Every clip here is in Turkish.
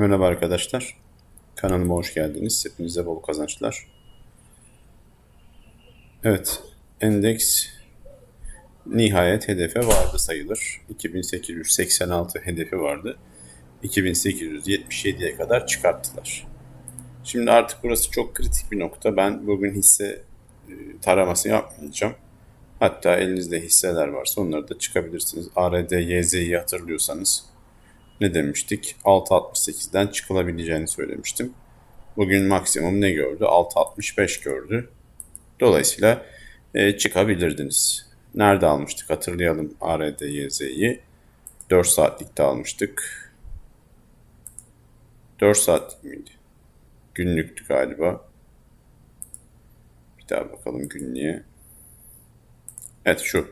Merhaba arkadaşlar. Kanalıma hoş geldiniz. Hepinize bol kazançlar. Evet, endeks nihayet hedefe vardı sayılır. 2886 hedefi vardı. 2877'ye kadar çıkarttılar. Şimdi artık burası çok kritik bir nokta. Ben bugün hisse e, taraması yapmayacağım. Hatta elinizde hisseler varsa onları da çıkabilirsiniz. ARD, YZ'yi hatırlıyorsanız ne demiştik? 6.68'den çıkılabileceğini söylemiştim. Bugün maksimum ne gördü? 6.65 gördü. Dolayısıyla e, çıkabilirdiniz. Nerede almıştık? Hatırlayalım ARD, YZ'yi. 4 saatlikte almıştık. 4 saatlik miydi? Günlüktü galiba. Bir daha bakalım günlüğe. Evet şu.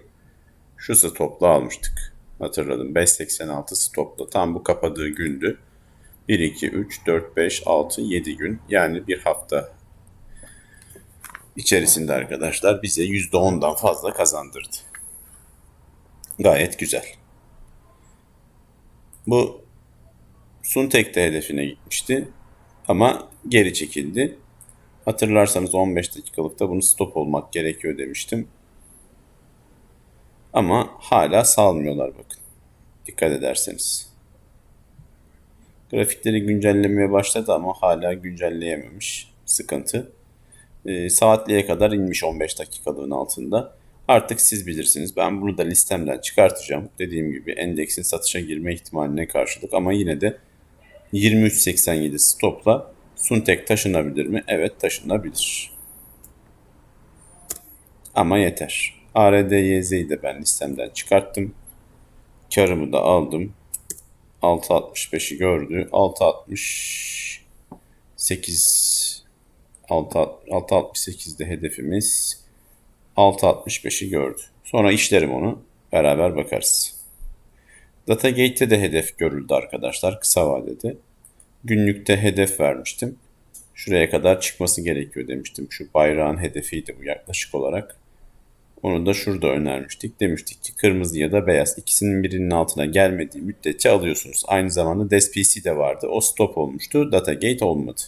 Şu stopla almıştık. Hatırladım. 5.86 stopla. Tam bu kapadığı gündü. 1, 2, 3, 4, 5, 6, 7 gün. Yani bir hafta içerisinde arkadaşlar bize %10'dan fazla kazandırdı. Gayet güzel. Bu Suntek de hedefine gitmişti. Ama geri çekildi. Hatırlarsanız 15 dakikalıkta bunu stop olmak gerekiyor demiştim. Ama hala salmıyorlar bakın. Dikkat ederseniz. Grafikleri güncellemeye başladı ama hala güncelleyememiş. Sıkıntı. E, saatliğe kadar inmiş 15 dakikalığın altında. Artık siz bilirsiniz. Ben bunu da listemden çıkartacağım. Dediğim gibi endeksin satışa girme ihtimaline karşılık ama yine de 23.87 stopla Suntek taşınabilir mi? Evet taşınabilir. Ama yeter. ARDYZ'yi de ben listemden çıkarttım. Karımı da aldım. 6.65'i gördü. 6.68 6.68'de hedefimiz 6.65'i gördü. Sonra işlerim onu. Beraber bakarız. Datagate'de de hedef görüldü arkadaşlar kısa vadede. Günlükte hedef vermiştim. Şuraya kadar çıkması gerekiyor demiştim. Şu bayrağın hedefiydi bu yaklaşık olarak. Onu da şurada önermiştik. Demiştik ki kırmızı ya da beyaz ikisinin birinin altına gelmediği müddetçe alıyorsunuz. Aynı zamanda DESPC de vardı. O stop olmuştu. Datagate olmadı.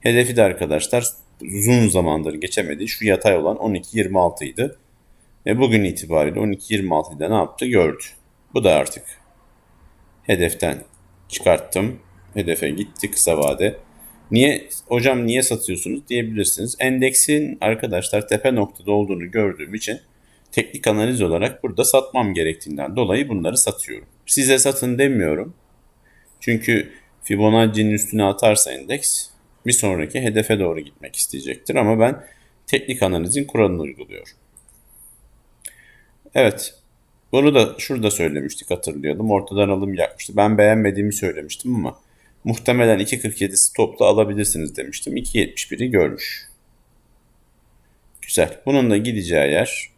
Hedefi de arkadaşlar uzun zamandır geçemediği şu yatay olan 12.26 idi. Ve bugün itibariyle 12.26'da ne yaptı gördü. Bu da artık hedeften çıkarttım. Hedefe gitti kısa vade. Niye hocam niye satıyorsunuz diyebilirsiniz. Endeksin arkadaşlar tepe noktada olduğunu gördüğüm için teknik analiz olarak burada satmam gerektiğinden dolayı bunları satıyorum. Size satın demiyorum. Çünkü Fibonacci'nin üstüne atarsa endeks bir sonraki hedefe doğru gitmek isteyecektir ama ben teknik analizin kuralını uyguluyorum. Evet. Bunu da şurada söylemiştik hatırlayalım. Ortadan alım yapmıştı. Ben beğenmediğimi söylemiştim ama muhtemelen 2.47 stopla alabilirsiniz demiştim. 2.71'i görmüş. Güzel. Bunun da gideceği yer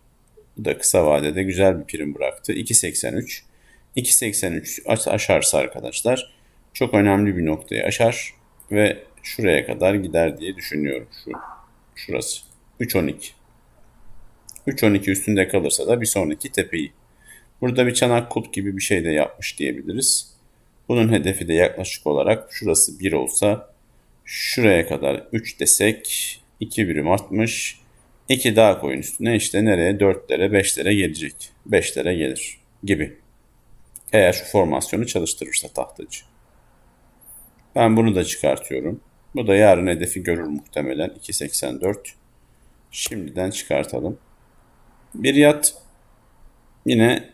bu da kısa vadede güzel bir prim bıraktı. 2.83. 2.83 aşarsa arkadaşlar çok önemli bir noktayı aşar ve şuraya kadar gider diye düşünüyorum. Şu şurası. 3.12. 3.12 üstünde kalırsa da bir sonraki tepeyi. Burada bir çanak kulp gibi bir şey de yapmış diyebiliriz. Bunun hedefi de yaklaşık olarak şurası 1 olsa şuraya kadar 3 desek 2 birim artmış. 2 daha koyun üstüne işte nereye 4'lere 5'lere gelecek. 5'lere gelir gibi. Eğer şu formasyonu çalıştırırsa tahtacı. Ben bunu da çıkartıyorum. Bu da yarın hedefi görür muhtemelen 2.84. Şimdiden çıkartalım. Bir yat yine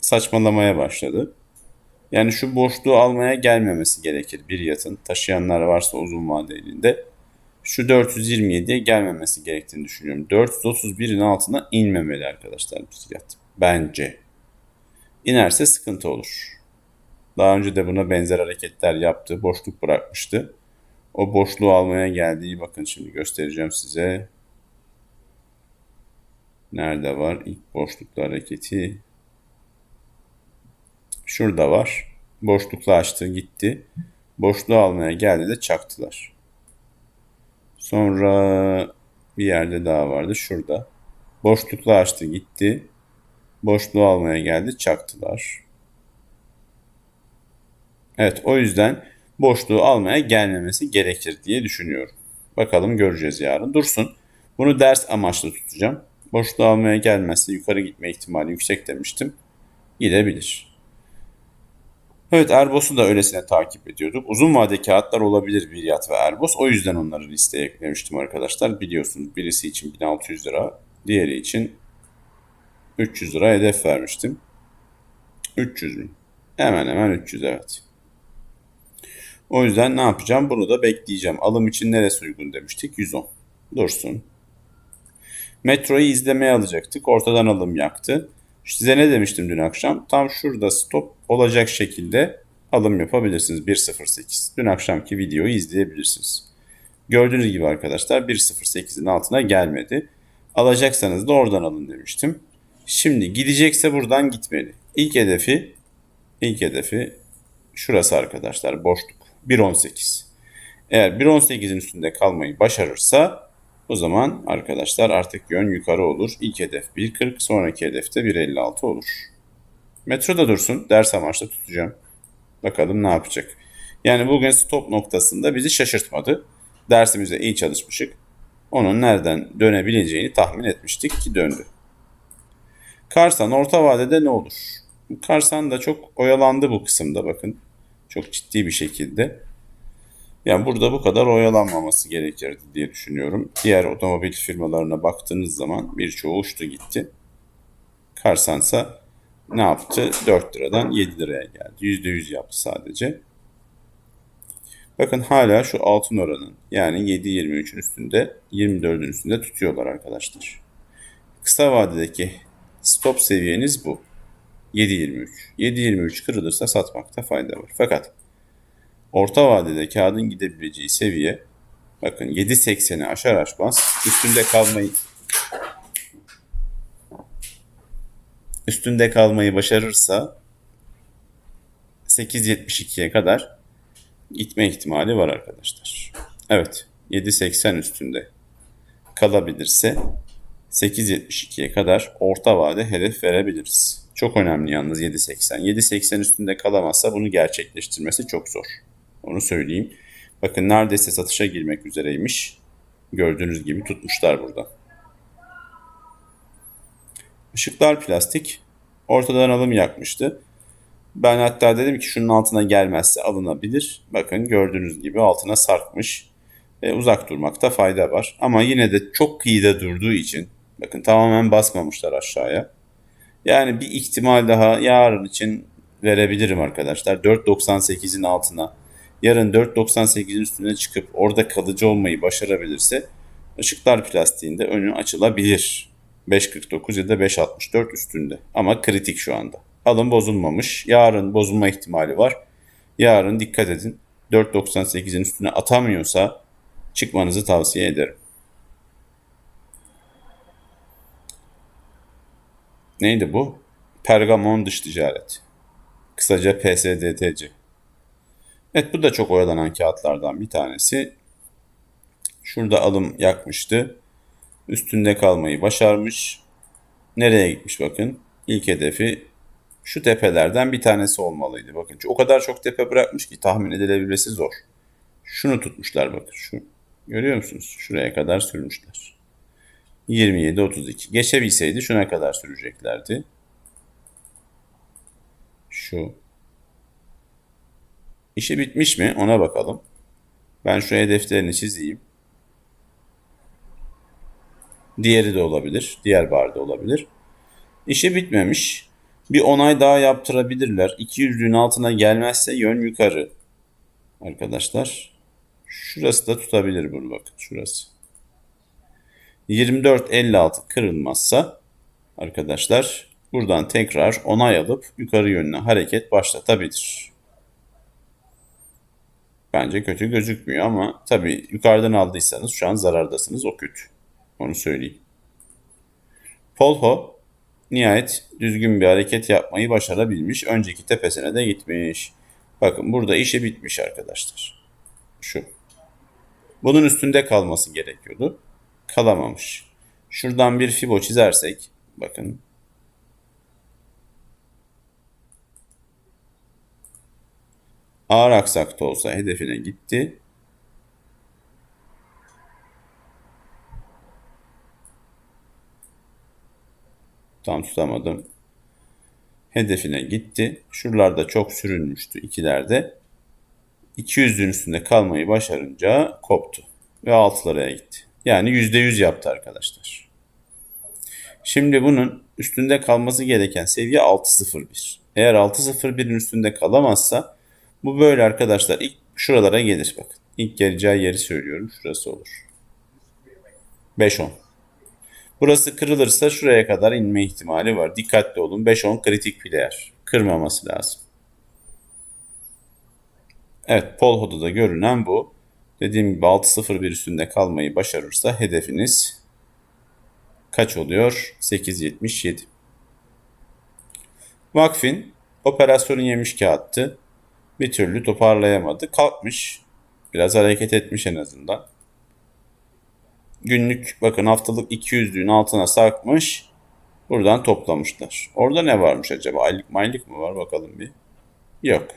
saçmalamaya başladı. Yani şu boşluğu almaya gelmemesi gerekir bir yatın. Taşıyanlar varsa uzun vadelinde. Şu 427'ye gelmemesi gerektiğini düşünüyorum. 431'in altına inmemeli arkadaşlar bir yat. Bence. İnerse sıkıntı olur. Daha önce de buna benzer hareketler yaptı. Boşluk bırakmıştı. O boşluğu almaya geldiği bakın şimdi göstereceğim size. Nerede var? İlk boşluklu hareketi. Şurada var. Boşlukla açtı gitti. Boşluğu almaya geldi de çaktılar. Sonra bir yerde daha vardı. Şurada. Boşlukla açtı gitti. Boşluğu almaya geldi çaktılar. Evet o yüzden boşluğu almaya gelmemesi gerekir diye düşünüyorum. Bakalım göreceğiz yarın. Dursun. Bunu ders amaçlı tutacağım. Boşluğu almaya gelmezse yukarı gitme ihtimali yüksek demiştim. Gidebilir. Evet Erbos'u da öylesine takip ediyorduk. Uzun vade kağıtlar olabilir Viryat ve Erbos. O yüzden onları listeye eklemiştim arkadaşlar. Biliyorsunuz birisi için 1600 lira, diğeri için 300 lira hedef vermiştim. 300 mü? Hemen hemen 300 evet. O yüzden ne yapacağım? Bunu da bekleyeceğim. Alım için neresi uygun demiştik? 110. Dursun. Metroyu izlemeye alacaktık. Ortadan alım yaktı. Size ne demiştim dün akşam? Tam şurada stop olacak şekilde alım yapabilirsiniz. 1.08. Dün akşamki videoyu izleyebilirsiniz. Gördüğünüz gibi arkadaşlar 1.08'in altına gelmedi. Alacaksanız da oradan alın demiştim. Şimdi gidecekse buradan gitmeli. İlk hedefi ilk hedefi şurası arkadaşlar boşluk 1.18. Eğer 1.18'in üstünde kalmayı başarırsa o zaman arkadaşlar artık yön yukarı olur. İlk hedef 1.40 sonraki hedef de 1.56 olur. Metroda dursun ders amaçlı tutacağım. Bakalım ne yapacak. Yani bugün stop noktasında bizi şaşırtmadı. Dersimize iyi çalışmışık. Onun nereden dönebileceğini tahmin etmiştik ki döndü. Karsan orta vadede ne olur? Karsan da çok oyalandı bu kısımda bakın. Çok ciddi bir şekilde. Yani burada bu kadar oyalanmaması gerekirdi diye düşünüyorum. Diğer otomobil firmalarına baktığınız zaman birçoğu uçtu gitti. Karsansa ne yaptı? 4 liradan 7 liraya geldi. %100 yaptı sadece. Bakın hala şu altın oranın yani 7.23'ün üstünde 24'ün üstünde tutuyorlar arkadaşlar. Kısa vadedeki stop seviyeniz bu. 7.23. 7.23 kırılırsa satmakta fayda var. Fakat orta vadede kağıdın gidebileceği seviye bakın 7.80'i aşar aşmaz üstünde kalmayı üstünde kalmayı başarırsa 8.72'ye kadar gitme ihtimali var arkadaşlar. Evet 7.80 üstünde kalabilirse 8.72'ye kadar orta vade hedef verebiliriz. Çok önemli yalnız 7.80. 7.80 üstünde kalamazsa bunu gerçekleştirmesi çok zor. Onu söyleyeyim. Bakın neredeyse satışa girmek üzereymiş. Gördüğünüz gibi tutmuşlar burada. Işıklar plastik. Ortadan alım yakmıştı. Ben hatta dedim ki şunun altına gelmezse alınabilir. Bakın gördüğünüz gibi altına sarkmış. Ve uzak durmakta fayda var. Ama yine de çok kıyıda durduğu için bakın tamamen basmamışlar aşağıya. Yani bir ihtimal daha yarın için verebilirim arkadaşlar. 4.98'in altına yarın 4.98'in üstüne çıkıp orada kalıcı olmayı başarabilirse ışıklar plastiğinde önü açılabilir. 5.49 ya da 5.64 üstünde. Ama kritik şu anda. Alım bozulmamış. Yarın bozulma ihtimali var. Yarın dikkat edin. 4.98'in üstüne atamıyorsa çıkmanızı tavsiye ederim. Neydi bu? Pergamon dış ticaret. Kısaca PSDTC. Evet bu da çok oyalanan kağıtlardan bir tanesi. Şurada alım yakmıştı. Üstünde kalmayı başarmış. Nereye gitmiş bakın. İlk hedefi şu tepelerden bir tanesi olmalıydı. Bakın o kadar çok tepe bırakmış ki tahmin edilebilmesi zor. Şunu tutmuşlar bakın şu. Görüyor musunuz? Şuraya kadar sürmüşler. 27-32. Geçebilseydi şuna kadar süreceklerdi. Şu. İşi bitmiş mi? Ona bakalım. Ben şu hedeflerini çizeyim. Diğeri de olabilir. Diğer barda olabilir. İşi bitmemiş. Bir onay daha yaptırabilirler. 200'lüğün altına gelmezse yön yukarı. Arkadaşlar. Şurası da tutabilir bunu bakın. Şurası. 24.56 kırılmazsa arkadaşlar buradan tekrar onay alıp yukarı yönüne hareket başlatabilir. Bence kötü gözükmüyor ama tabii yukarıdan aldıysanız şu an zarardasınız o kötü. Onu söyleyeyim. Polho nihayet düzgün bir hareket yapmayı başarabilmiş. Önceki tepesine de gitmiş. Bakın burada işi bitmiş arkadaşlar. Şu. Bunun üstünde kalması gerekiyordu. Kalamamış. Şuradan bir fibo çizersek bakın ağır aksakta olsa hedefine gitti. Tam tutamadım. Hedefine gitti. Şuralarda çok sürünmüştü ikilerde. 200'ün üstünde kalmayı başarınca koptu ve 6'lara gitti. Yani %100 yaptı arkadaşlar. Şimdi bunun üstünde kalması gereken seviye 6.01. Eğer 6.01'in üstünde kalamazsa bu böyle arkadaşlar ilk şuralara gelir bakın. İlk geleceği yeri söylüyorum. Şurası olur. 5-10. Burası kırılırsa şuraya kadar inme ihtimali var. Dikkatli olun. 5-10 kritik player. Kırmaması lazım. Evet Polho'da da görünen bu. Dediğim gibi 6.01 üstünde kalmayı başarırsa hedefiniz kaç oluyor? 8.77. Vakfin operasyonu yemiş kağıttı. Bir türlü toparlayamadı. Kalkmış. Biraz hareket etmiş en azından. Günlük bakın haftalık 200'lüğün altına sarkmış. Buradan toplamışlar. Orada ne varmış acaba? Aylık maylık mı var bakalım bir. Yok.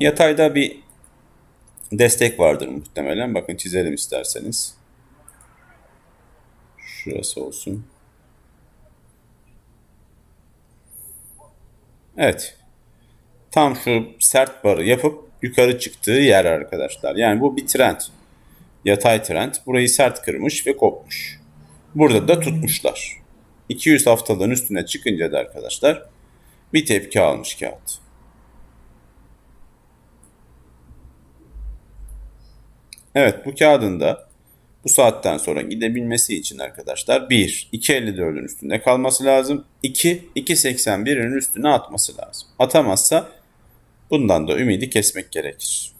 Yatayda bir destek vardır muhtemelen. Bakın çizelim isterseniz. Şurası olsun. Evet. Tam şu sert barı yapıp yukarı çıktığı yer arkadaşlar. Yani bu bir trend. Yatay trend. Burayı sert kırmış ve kopmuş. Burada da tutmuşlar. 200 haftalığın üstüne çıkınca da arkadaşlar bir tepki almış kağıt. Evet bu kağıdın da bu saatten sonra gidebilmesi için arkadaşlar 1. 2.54'ün üstünde kalması lazım. 2. 2.81'in üstüne atması lazım. Atamazsa bundan da ümidi kesmek gerekir.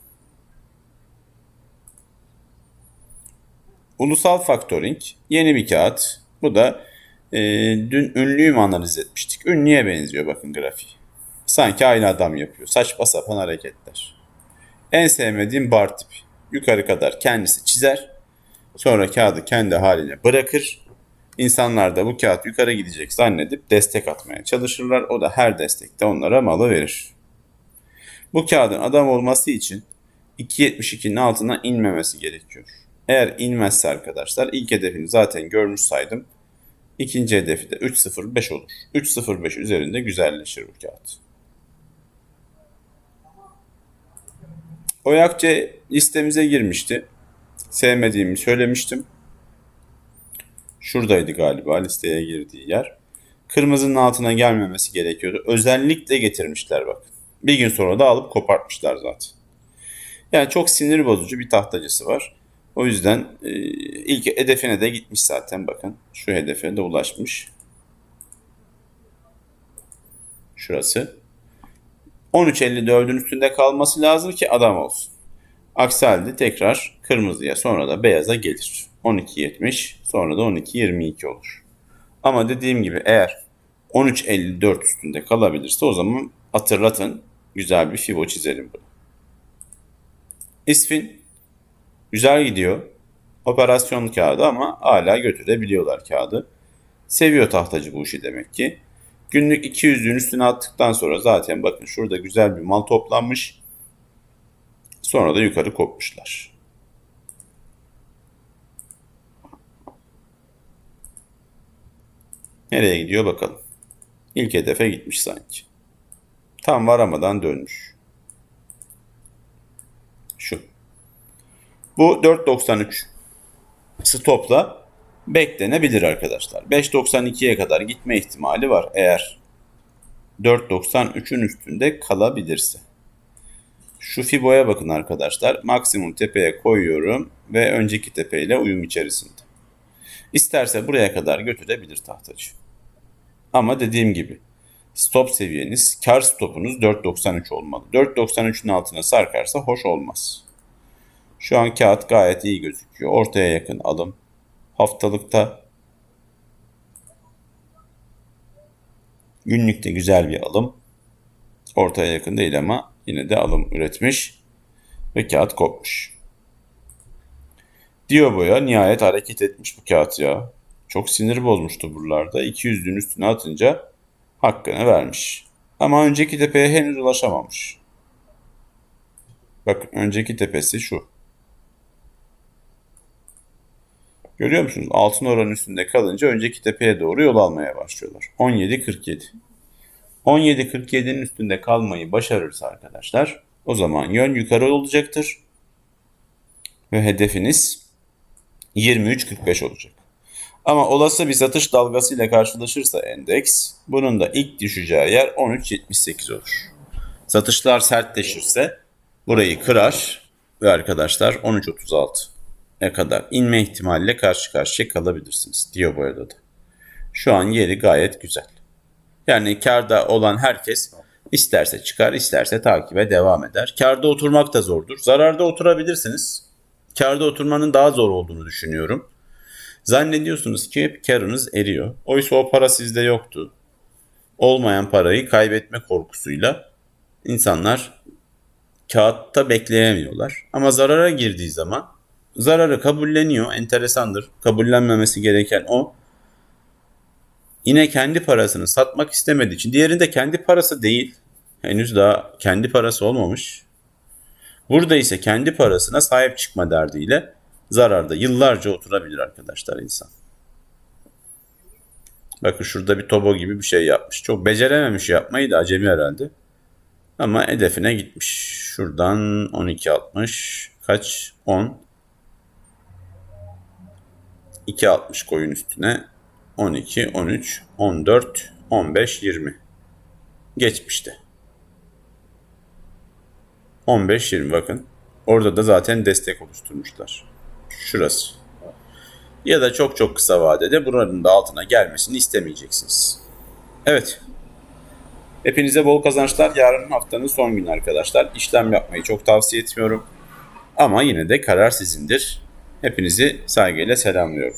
Ulusal Factoring yeni bir kağıt. Bu da e, dün ünlüyü mü analiz etmiştik? Ünlüye benziyor bakın grafiği. Sanki aynı adam yapıyor. Saçma sapan hareketler. En sevmediğim bar tipi yukarı kadar kendisi çizer. Sonra kağıdı kendi haline bırakır. İnsanlar da bu kağıt yukarı gidecek zannedip destek atmaya çalışırlar. O da her destekte onlara malı verir. Bu kağıdın adam olması için 2.72'nin altına inmemesi gerekiyor. Eğer inmezse arkadaşlar ilk hedefini zaten görmüş saydım. İkinci hedefi de 3.05 olur. 3.05 üzerinde güzelleşir bu kağıt. Oyakçe listemize girmişti. Sevmediğimi söylemiştim. Şuradaydı galiba listeye girdiği yer. Kırmızının altına gelmemesi gerekiyordu. Özellikle getirmişler bakın. Bir gün sonra da alıp kopartmışlar zaten. Yani çok sinir bozucu bir tahtacısı var. O yüzden e, ilk hedefine de gitmiş zaten bakın. Şu hedefe de ulaşmış. Şurası. 13.54'ün üstünde kalması lazım ki adam olsun. Aksi halde tekrar kırmızıya sonra da beyaza gelir. 12.70 sonra da 12.22 olur. Ama dediğim gibi eğer 13.54 üstünde kalabilirse o zaman hatırlatın güzel bir fibo çizelim bunu. İsfin güzel gidiyor. Operasyon kağıdı ama hala götürebiliyorlar kağıdı. Seviyor tahtacı bu işi demek ki. Günlük 200'ün üstüne attıktan sonra zaten bakın şurada güzel bir mal toplanmış. Sonra da yukarı kopmuşlar. Nereye gidiyor bakalım. İlk hedefe gitmiş sanki. Tam varamadan dönmüş. Şu. Bu 4.93 stopla beklenebilir arkadaşlar. 5.92'ye kadar gitme ihtimali var eğer 4.93'ün üstünde kalabilirse. Şu Fibo'ya bakın arkadaşlar. Maksimum tepeye koyuyorum ve önceki tepeyle uyum içerisinde. İsterse buraya kadar götürebilir tahtacı. Ama dediğim gibi stop seviyeniz, kar stopunuz 4.93 olmalı. 4.93'ün altına sarkarsa hoş olmaz. Şu an kağıt gayet iyi gözüküyor. Ortaya yakın alım Haftalıkta günlükte güzel bir alım. Ortaya yakın değil ama yine de alım üretmiş ve kağıt kopmuş. Diobo'ya nihayet hareket etmiş bu kağıt ya. Çok sinir bozmuştu buralarda. 200'lüğün üstüne atınca hakkını vermiş. Ama önceki tepeye henüz ulaşamamış. Bakın önceki tepesi şu. Görüyor musunuz? Altın oranın üstünde kalınca önceki tepeye doğru yol almaya başlıyorlar. 17.47. 17.47'nin üstünde kalmayı başarırsa arkadaşlar o zaman yön yukarı olacaktır. Ve hedefiniz 23.45 olacak. Ama olası bir satış dalgasıyla karşılaşırsa endeks bunun da ilk düşeceği yer 13.78 olur. Satışlar sertleşirse burayı kırar ve arkadaşlar 13.36'ya kadar inme ihtimaliyle karşı karşıya kalabilirsiniz diyor bu arada da. Şu an yeri gayet güzel. Yani karda olan herkes isterse çıkar, isterse takibe devam eder. Karda oturmak da zordur. Zararda oturabilirsiniz. Karda oturmanın daha zor olduğunu düşünüyorum. Zannediyorsunuz ki karınız eriyor. Oysa o para sizde yoktu. Olmayan parayı kaybetme korkusuyla insanlar kağıtta bekleyemiyorlar. Ama zarara girdiği zaman zararı kabulleniyor. Enteresandır. Kabullenmemesi gereken o. Yine kendi parasını satmak istemediği için. Diğerinde kendi parası değil. Henüz daha kendi parası olmamış. Burada ise kendi parasına sahip çıkma derdiyle zararda yıllarca oturabilir arkadaşlar insan. Bakın şurada bir tobo gibi bir şey yapmış. Çok becerememiş yapmayı da acemi herhalde. Ama hedefine gitmiş. Şuradan 12.60 kaç? 10 2.60 koyun üstüne 12, 13, 14, 15, 20. Geçmişte. 15, 20 bakın. Orada da zaten destek oluşturmuşlar. Şurası. Ya da çok çok kısa vadede buranın da altına gelmesini istemeyeceksiniz. Evet. Hepinize bol kazançlar. Yarın haftanın son günü arkadaşlar. İşlem yapmayı çok tavsiye etmiyorum. Ama yine de karar sizindir. Hepinizi saygıyla selamlıyorum.